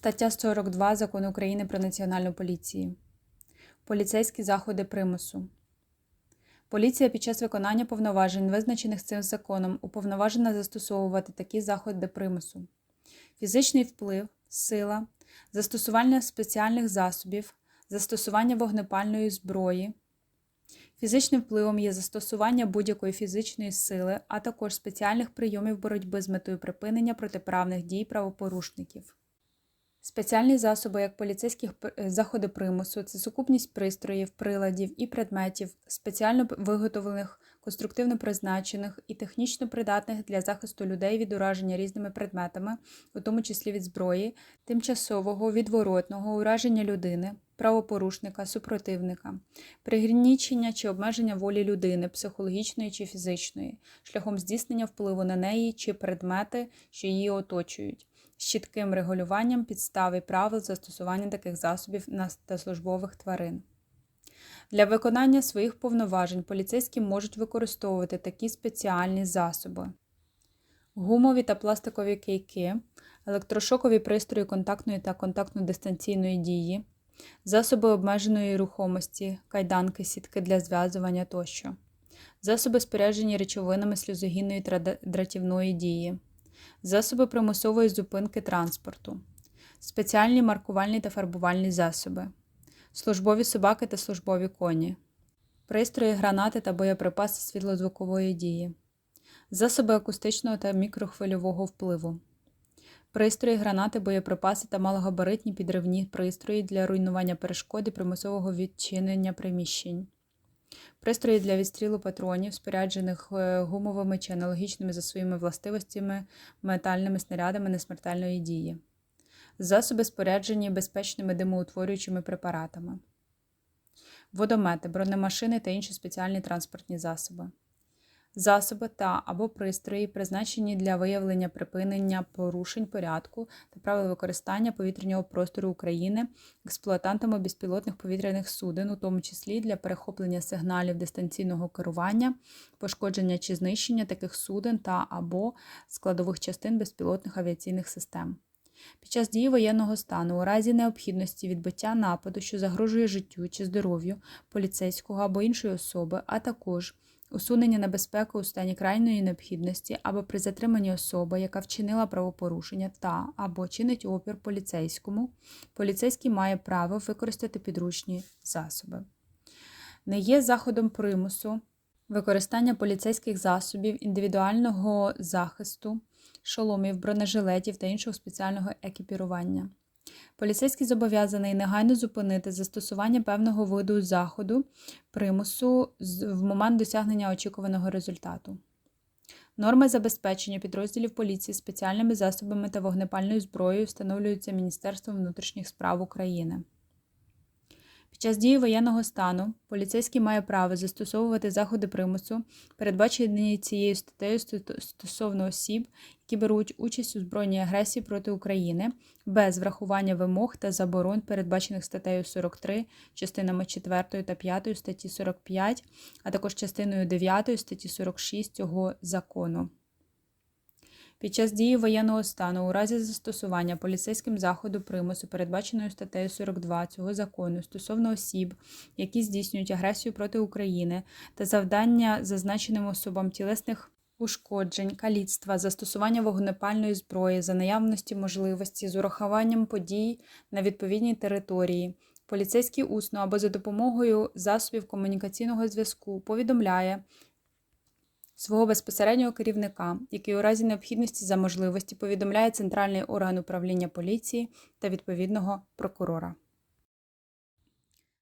Стаття 42 Закону України про національну поліцію. Поліцейські заходи примусу. Поліція під час виконання повноважень, визначених цим законом, уповноважена застосовувати такі заходи примусу: фізичний вплив, сила, застосування спеціальних засобів, застосування вогнепальної зброї. Фізичним впливом є застосування будь-якої фізичної сили, а також спеціальних прийомів боротьби з метою припинення протиправних дій правопорушників. Спеціальні засоби, як поліцейські е, заходи примусу, це сукупність пристроїв, приладів і предметів, спеціально виготовлених, конструктивно призначених і технічно придатних для захисту людей від ураження різними предметами, у тому числі від зброї, тимчасового, відворотного ураження людини, правопорушника, супротивника, пригнічення чи обмеження волі людини, психологічної чи фізичної, шляхом здійснення впливу на неї чи предмети, що її оточують з чітким регулюванням підстав і правил застосування таких засобів та службових тварин. Для виконання своїх повноважень поліцейські можуть використовувати такі спеціальні засоби: гумові та пластикові кийки, електрошокові пристрої контактної та контактно-дистанційної дії, засоби обмеженої рухомості, кайданки, сітки для зв'язування тощо, засоби споряджені речовинами сльозогінної та дратівної дії засоби примусової зупинки транспорту, спеціальні маркувальні та фарбувальні засоби, службові собаки та службові коні, пристрої гранати та боєприпаси світлозвукової дії, засоби акустичного та мікрохвильового впливу, пристрої гранати, боєприпаси та малогабаритні підривні пристрої для руйнування перешкод і примусового відчинення приміщень. Пристрої для відстрілу патронів, споряджених е, гумовими чи аналогічними за своїми властивостями метальними снарядами несмертельної дії. Засоби споряджені безпечними димоутворюючими препаратами. Водомети, бронемашини та інші спеціальні транспортні засоби. Засоби та або пристрої, призначені для виявлення припинення порушень порядку та правил використання повітряного простору України експлуатантами безпілотних повітряних суден, у тому числі для перехоплення сигналів дистанційного керування, пошкодження чи знищення таких суден та або складових частин безпілотних авіаційних систем. Під час дії воєнного стану, у разі необхідності відбиття нападу, що загрожує життю чи здоров'ю поліцейського або іншої особи, а також усунення небезпеки у стані крайньої необхідності або при затриманні особи, яка вчинила правопорушення та або чинить опір поліцейському, поліцейський має право використати підручні засоби. Не є заходом примусу використання поліцейських засобів індивідуального захисту, шоломів, бронежилетів та іншого спеціального екіпірування. Поліцейський зобов'язаний негайно зупинити застосування певного виду заходу примусу в момент досягнення очікуваного результату. Норми забезпечення підрозділів поліції спеціальними засобами та вогнепальною зброєю встановлюються Міністерством внутрішніх справ України. Під час дії воєнного стану поліцейський має право застосовувати заходи примусу, передбачені цією статтею стосовно осіб, які беруть участь у збройній агресії проти України, без врахування вимог та заборон, передбачених статтею 43, частинами 4 та 5 статті 45, а також частиною 9 статті 46 цього закону. Під час дії воєнного стану, у разі застосування поліцейським заходу примусу, передбаченою статтею 42 цього закону, стосовно осіб, які здійснюють агресію проти України та завдання зазначеним особам тілесних ушкоджень, каліцтва, застосування вогнепальної зброї за наявності можливості з урахуванням подій на відповідній території. Поліцейський усно або за допомогою засобів комунікаційного зв'язку повідомляє свого безпосереднього керівника, який у разі необхідності за можливості повідомляє центральний орган управління поліції та відповідного прокурора.